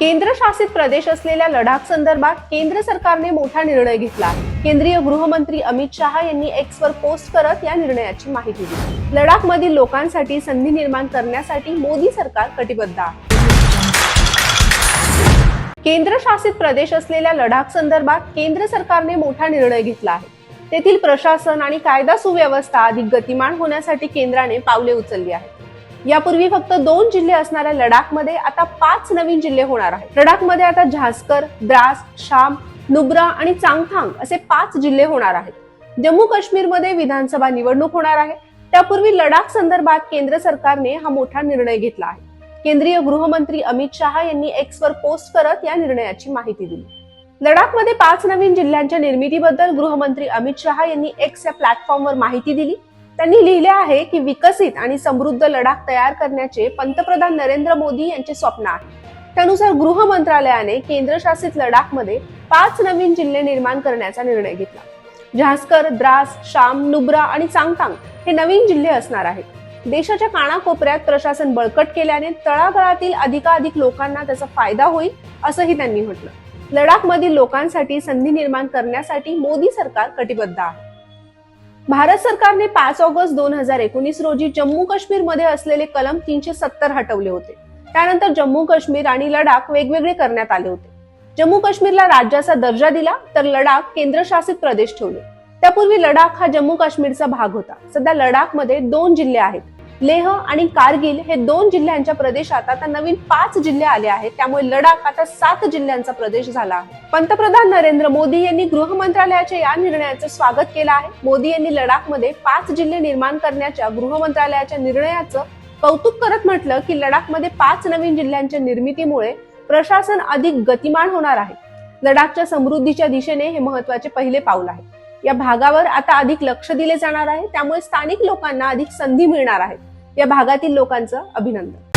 केंद्रशासित प्रदेश असलेल्या लडाख संदर्भात केंद्र सरकारने मोठा निर्णय घेतला. केंद्रीय गृहमंत्री अमित शहा यांनी एक्स वर पोस्ट करत या निर्णयाची माहिती दिली. लडाख मधील लोकांसाठी संधी निर्माण करण्यासाठी मोदी सरकार कटिबद्ध आहे. केंद्रशासित प्रदेश असलेल्या लडाख संदर्भात केंद्र सरकारने मोठा निर्णय घेतला आहे. तेथील प्रशासन आणि कायदा सुव्यवस्था अधिक गतिमान होण्यासाठी केंद्राने पावले उचलली आहेत. यापूर्वी फक्त दोन जिल्हे असणाऱ्या लडाखमध्ये आता पाच नवीन जिल्हे होणार आहेत. लडाखमध्ये आता झास्कर द्रास शाम नुब्रा आणि चांगथांग असे पाच जिल्हे होणार आहेत. जम्मू काश्मीरमध्ये विधानसभा निवडणूक होणार आहे. त्यापूर्वी लडाख संदर्भात केंद्र सरकारने हा मोठा निर्णय घेतला आहे. केंद्रीय गृहमंत्री अमित शहा यांनी एक्स वर पोस्ट करत या निर्णयाची माहिती दिली. लडाखमध्ये पाच नवीन जिल्ह्यांच्या निर्मितीबद्दल गृहमंत्री अमित शहा यांनी एक्स या प्लॅटफॉर्मवर माहिती दिली. त्यांनी लिहिले आहे की विकसित आणि समृद्ध लडाख तयार करण्याचे पंतप्रधान नरेंद्र मोदी यांचे स्वप्न आहे. त्यानुसार गृह मंत्रालयाने केंद्रशासित लडाखमध्ये पाच नवीन जिल्हे निर्माण करण्याचा निर्णय घेतला. झास्कर द्रास शाम नुब्रा आणि चांगतांग हे नवीन जिल्हे असणार आहेत. देशाच्या कानाकोपऱ्यात प्रशासन बळकट केल्याने तळागाळातील अधिकाधिक लोकांना त्याचा फायदा होईल असंही त्यांनी म्हटलं. लडाखमधील लोकांसाठी संधी निर्माण करण्यासाठी मोदी सरकार कटिबद्ध आहे. भारत सरकारने पाच ऑगस्ट दोन हजार एकोणीस रोजी जम्मू काश्मीरमध्ये असलेले कलम तीनशे सत्तर हटवले होते. त्यानंतर जम्मू काश्मीर आणि लडाख वेगवेगळे करण्यात आले होते. जम्मू काश्मीरला राज्याचा दर्जा दिला तर लडाख केंद्रशासित प्रदेश ठेवले. त्यापूर्वी लडाख हा जम्मू काश्मीरचा भाग होता. सध्या लडाखमध्ये दोन जिल्हे आहेत. लेह आणि कारगिल हे दोन जिल्ह्यांच्या प्रदेशात आता नवीन पाच जिल्हे आले आहेत. त्यामुळे लडाख आता सात जिल्ह्यांचा प्रदेश झाला आहे. पंतप्रधान नरेंद्र मोदी यांनी गृह मंत्रालयाच्या या निर्णयाचं स्वागत केलं आहे. मोदी यांनी लडाखमध्ये पाच जिल्हे निर्माण करण्याच्या गृह मंत्रालयाच्या निर्णयाचं कौतुक करत म्हटलं की लडाखमध्ये पाच नवीन जिल्ह्यांच्या निर्मितीमुळे प्रशासन अधिक गतिमान होणार आहे. लडाखच्या समृद्धीच्या दिशेने हे महत्त्वाचे पहिले पाऊल आहे. या भागावर आता अधिक लक्ष दिले जाणार आहे. त्यामुळे स्थानिक लोकांना अधिक संधी मिळणार आहेत या भागातील लोकांचं अभिनंदन.